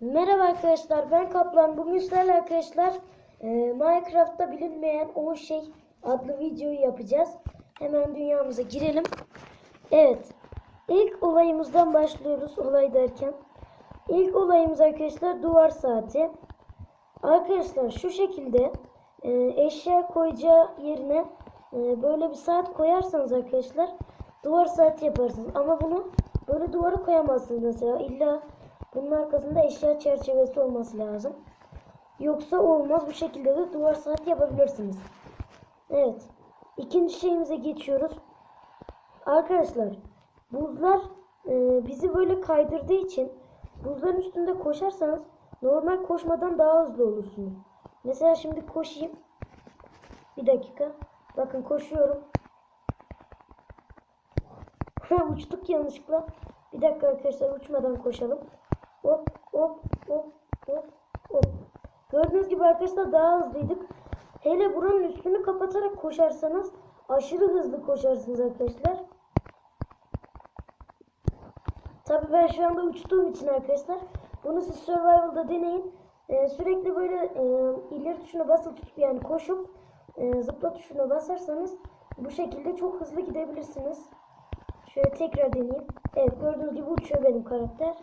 Merhaba arkadaşlar ben Kaplan. Bugün sizlerle arkadaşlar e, Minecraft'ta bilinmeyen 10 şey adlı videoyu yapacağız. Hemen dünyamıza girelim. Evet. İlk olayımızdan başlıyoruz olay derken. İlk olayımız arkadaşlar duvar saati. Arkadaşlar şu şekilde e, eşya koyacağı yerine e, böyle bir saat koyarsanız arkadaşlar duvar saati yaparsınız. Ama bunu böyle duvara koyamazsınız mesela. İlla bunun arkasında eşya çerçevesi olması lazım. Yoksa olmaz. Bu şekilde de duvar saati yapabilirsiniz. Evet. İkinci şeyimize geçiyoruz. Arkadaşlar buzlar e, bizi böyle kaydırdığı için buzların üstünde koşarsanız normal koşmadan daha hızlı olursunuz. Mesela şimdi koşayım. Bir dakika. Bakın koşuyorum. Uçtuk yanlışlıkla. Bir dakika arkadaşlar uçmadan koşalım. Hop hop hop hop hop. Gördüğünüz gibi arkadaşlar daha hızlıydık. Hele buranın üstünü kapatarak koşarsanız aşırı hızlı koşarsınız arkadaşlar. Tabii ben şu anda uçtuğum için arkadaşlar bunu siz survival'da deneyin. Ee, sürekli böyle e, ileri tuşuna basılı tutup yani koşup e, zıpla tuşuna basarsanız bu şekilde çok hızlı gidebilirsiniz. Şöyle tekrar deneyeyim. Evet gördüğünüz gibi uçuyor benim karakter.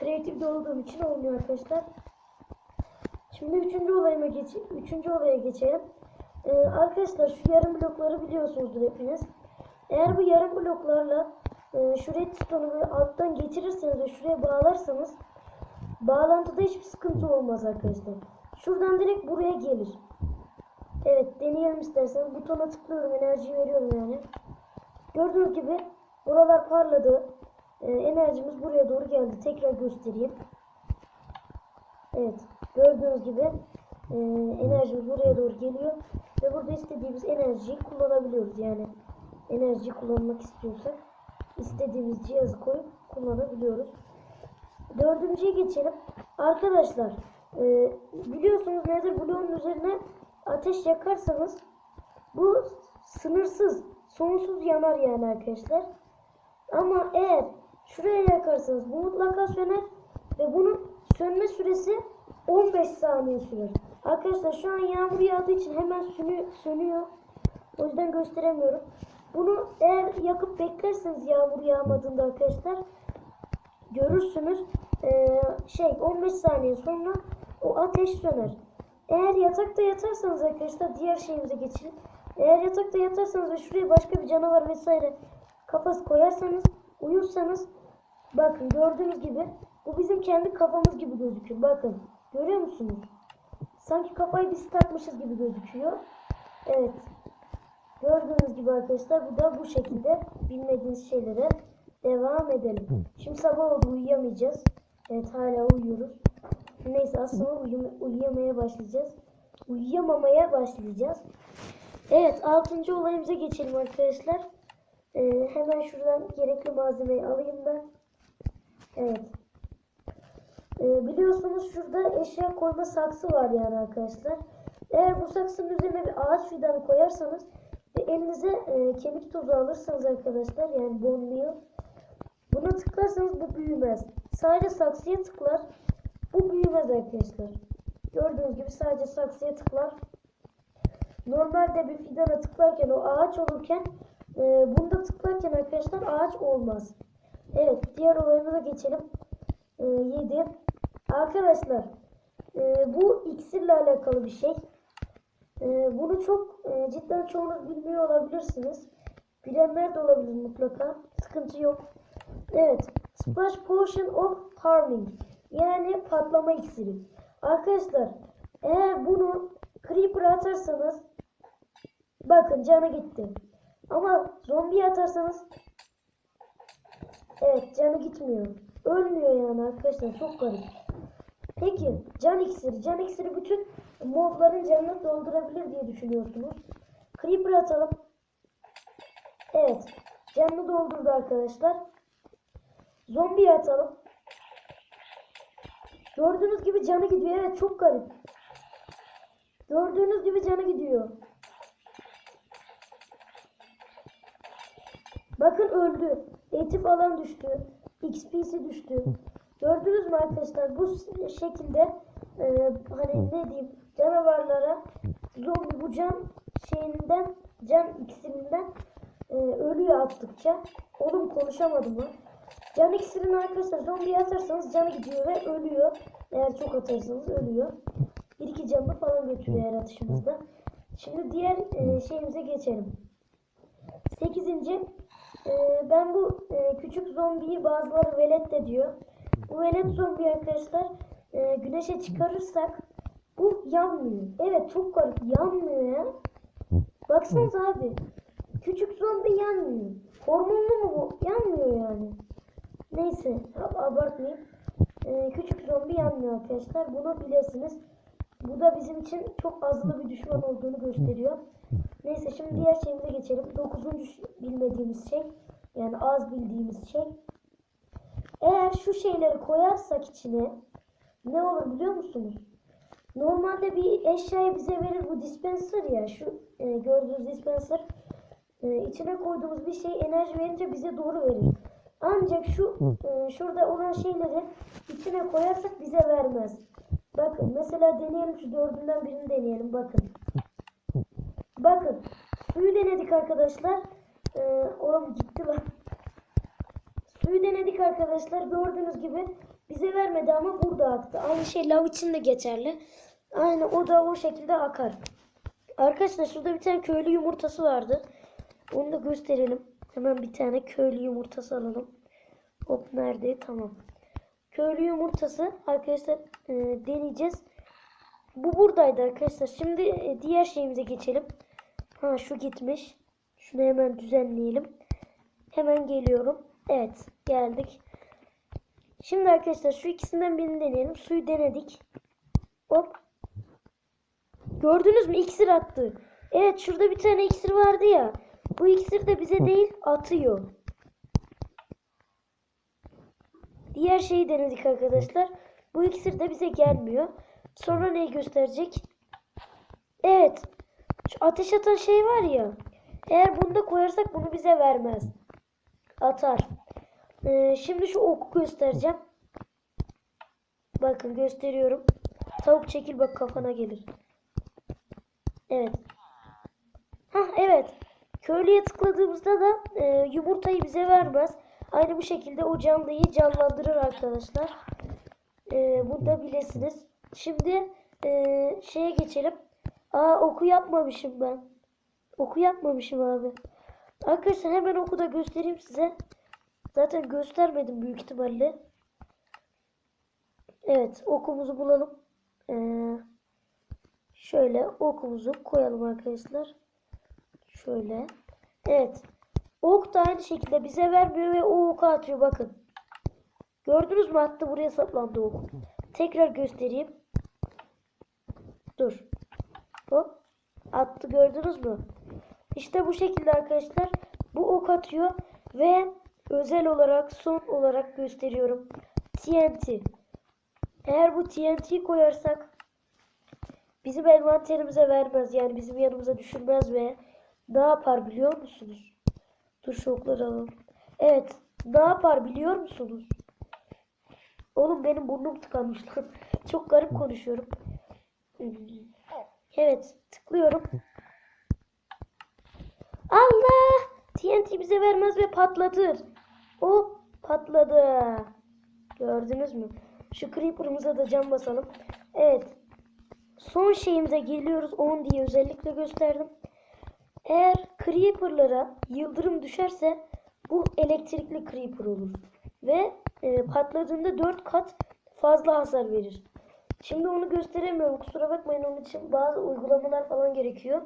Kreatifde olduğum için olmuyor arkadaşlar. Şimdi üçüncü olayıma geç üçüncü olaya geçelim. Ee, arkadaşlar şu yarım blokları biliyorsunuzdur hepiniz. Eğer bu yarım bloklarla e, şu redstone'u alttan geçirirseniz ve şuraya bağlarsanız bağlantıda hiçbir sıkıntı olmaz arkadaşlar. Şuradan direkt buraya gelir. Evet deneyelim isterseniz. Butona tıklıyorum enerji veriyorum yani. Gördüğünüz gibi buralar parladı. Ee, enerjimiz buraya doğru geldi. Tekrar göstereyim. Evet. Gördüğünüz gibi e, enerjimiz buraya doğru geliyor. Ve burada istediğimiz enerjiyi kullanabiliyoruz. Yani enerji kullanmak istiyorsak istediğimiz cihazı koyup kullanabiliyoruz. Dördüncüye geçelim. Arkadaşlar e, biliyorsunuz Nether bloğun üzerine ateş yakarsanız bu sınırsız, sonsuz yanar yani arkadaşlar. Ama eğer şuraya yakarsanız bu mutlaka söner ve bunun sönme süresi 15 saniye sürer. Arkadaşlar şu an yağmur yağdığı için hemen sönü, sönüyor. O yüzden gösteremiyorum. Bunu eğer yakıp beklerseniz yağmur yağmadığında arkadaşlar görürsünüz. Ee, şey 15 saniye sonra o ateş söner. Eğer yatakta yatarsanız arkadaşlar diğer şeyimize geçelim. Eğer yatakta yatarsanız ve şuraya başka bir canavar vesaire kafası koyarsanız uyursanız bakın gördüğünüz gibi bu bizim kendi kafamız gibi gözüküyor. Bakın görüyor musunuz? Sanki kafayı biz takmışız gibi gözüküyor. Evet. Gördüğünüz gibi arkadaşlar bu da bu şekilde bilmediğiniz şeylere devam edelim. Şimdi sabah oldu uyuyamayacağız. Evet hala uyuyoruz. Neyse aslında uyum- uyuyamaya başlayacağız. Uyuyamamaya başlayacağız. Evet altıncı olayımıza geçelim arkadaşlar. Ee, hemen şuradan gerekli malzemeyi alayım ben. Evet. Ee, biliyorsunuz şurada eşya koyma saksı var yani arkadaşlar. Eğer bu saksının üzerine bir ağaç fidanı koyarsanız ve elinize e, kemik tozu alırsanız arkadaşlar yani meal buna tıklarsanız bu büyümez. Sadece saksıya tıklar. Bu büyümez arkadaşlar. Gördüğünüz gibi sadece saksıya tıklar. Normalde bir fidana tıklarken o ağaç olurken e, bunda tıklarken arkadaşlar ağaç olmaz. Evet diğer olayımıza geçelim. 7. Arkadaşlar e, bu iksirle alakalı bir şey. E, bunu çok e, cidden çoğunuz bilmiyor olabilirsiniz. Bilenler de olabilir mutlaka. Sıkıntı yok. Evet. Splash Potion of Harming. Yani patlama iksiri. Arkadaşlar eğer bunu Creeper'a atarsanız bakın canı gitti. Ama zombiye atarsanız evet canı gitmiyor. Ölmüyor yani arkadaşlar çok garip. Peki can iksiri. Can iksiri bütün mobların canını doldurabilir diye düşünüyorsunuz. Creeper atalım. Evet. Canını doldurdu arkadaşlar. Zombi atalım. Gördüğünüz gibi canı gidiyor. Evet çok garip. Gördüğünüz gibi canı gidiyor. Bakın öldü. Eti falan düştü. XP'si düştü. Gördünüz mü arkadaşlar bu şekilde e, hani ne diyeyim canavarlara zombi bu can şeyinden can iksirinden e, ölüyor attıkça. Oğlum konuşamadım mı? Can iksirini arkadaşlar zombiye atarsanız canı gidiyor ve ölüyor. Eğer çok atarsanız ölüyor. Bir iki canını falan götürüyor her atışımızda. Şimdi diğer e, şeyimize geçelim. Sekizinci e, ben bu e, küçük zombiyi bazıları velet de diyor. Bu velet zombi arkadaşlar e, güneşe çıkarırsak bu yanmıyor. Evet çok garip yanmıyor ya. Baksanıza abi. Küçük zombi yanmıyor. Hormonlu mu bu? Yanmıyor yani. Neyse ab- abartmayayım. E, küçük zombi yanmıyor arkadaşlar. Bunu bilesiniz. Bu da bizim için çok azılı bir düşman olduğunu gösteriyor. Neyse şimdi diğer şeyimize geçelim. Dokuzuncu bilmediğimiz şey. Yani az bildiğimiz şey. Eğer şu şeyleri koyarsak içine ne olur biliyor musunuz? Normalde bir eşyayı bize verir bu dispenser ya. Şu e, gördüğünüz dispenser. E, içine koyduğumuz bir şey enerji verince bize doğru verir. Ancak şu e, şurada olan şeyleri içine koyarsak bize vermez. Bakın mesela deneyelim şu dördünden birini deneyelim bakın. Bakın suyu denedik arkadaşlar. Ee, oğlum gitti lan. Suyu denedik arkadaşlar. Gördüğünüz gibi bize vermedi ama burada aktı. Aynı şey lav için de geçerli. Aynı o da o şekilde akar. Arkadaşlar şurada bir tane köylü yumurtası vardı. Onu da gösterelim. Hemen bir tane köylü yumurtası alalım. Hop nerede? Tamam. Köylü yumurtası arkadaşlar e, deneyeceğiz. Bu buradaydı arkadaşlar. Şimdi e, diğer şeyimize geçelim. Ha şu gitmiş. Şunu hemen düzenleyelim. Hemen geliyorum. Evet geldik. Şimdi arkadaşlar şu ikisinden birini deneyelim. Suyu denedik. Hop. Gördünüz mü? İksir attı. Evet şurada bir tane iksir vardı ya. Bu iksir de bize değil atıyor. Diğer şeyi denedik arkadaşlar. Bu iksir de bize gelmiyor. Sonra neyi gösterecek? Evet. Şu ateş atan şey var ya. Eğer bunu da koyarsak bunu bize vermez. Atar. Ee, şimdi şu oku göstereceğim. Bakın gösteriyorum. Tavuk çekil bak kafana gelir. Evet. Hah evet. Köylüye tıkladığımızda da e, yumurtayı bize vermez. Aynı bu şekilde o canlıyı canlandırır arkadaşlar. E, bunu da bilesiniz. Şimdi e, şeye geçelim. Aa oku yapmamışım ben. Oku yapmamışım abi. Arkadaşlar hemen oku da göstereyim size. Zaten göstermedim büyük ihtimalle. Evet okumuzu bulalım. Ee, şöyle okumuzu koyalım arkadaşlar. Şöyle. Evet. Ok da aynı şekilde bize vermiyor ve o oku atıyor bakın. Gördünüz mü attı buraya saplandı ok. Tekrar göstereyim. Dur. Hop. Attı gördünüz mü? İşte bu şekilde arkadaşlar. Bu ok atıyor ve özel olarak son olarak gösteriyorum. TNT. Eğer bu TNT koyarsak bizim envanterimize vermez. Yani bizim yanımıza düşürmez ve ne yapar biliyor musunuz? Dur şu okları alalım. Evet. Ne yapar biliyor musunuz? Oğlum benim burnum tıkanmış. Çok garip konuşuyorum. Evet. Tıklıyorum. Allah! TNT bize vermez ve patlatır. O patladı. Gördünüz mü? Şu creeper'ımıza da cam basalım. Evet. Son şeyimize geliyoruz. 10 diye özellikle gösterdim. Eğer creeper'lara yıldırım düşerse bu elektrikli creeper olur. Ve e, patladığında 4 kat fazla hasar verir. Şimdi onu gösteremiyorum. Kusura bakmayın onun için bazı uygulamalar falan gerekiyor.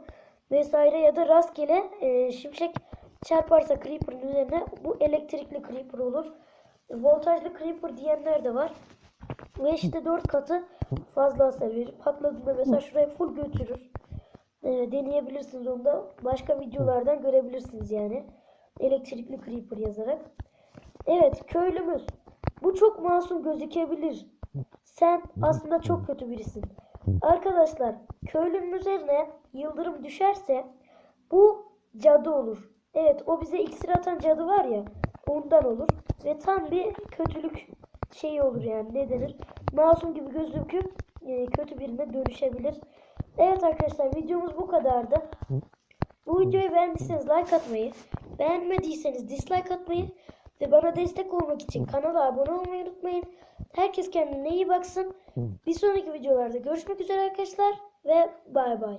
Vesaire ya da rastgele e, şimşek çarparsa creeper'ın üzerine bu elektrikli creeper olur. Voltajlı creeper diyenler de var. Ve işte 4 katı fazla hasar verir. Patladığında mesela şuraya full götürür. E, deneyebilirsiniz onu da. Başka videolardan görebilirsiniz yani. Elektrikli creeper yazarak. Evet köylümüz. Bu çok masum gözükebilir. Sen aslında çok kötü birisin. Arkadaşlar köylünün üzerine yıldırım düşerse bu cadı olur. Evet o bize iksir atan cadı var ya ondan olur. Ve tam bir kötülük şey olur yani ne denir? Masum gibi gözüküp e, kötü birine dönüşebilir. Evet arkadaşlar videomuz bu kadardı. Bu videoyu beğendiyseniz like atmayı, beğenmediyseniz dislike atmayı ve bana destek olmak için kanala abone olmayı unutmayın. Herkes kendine iyi baksın. Bir sonraki videolarda görüşmek üzere arkadaşlar ve bay bay.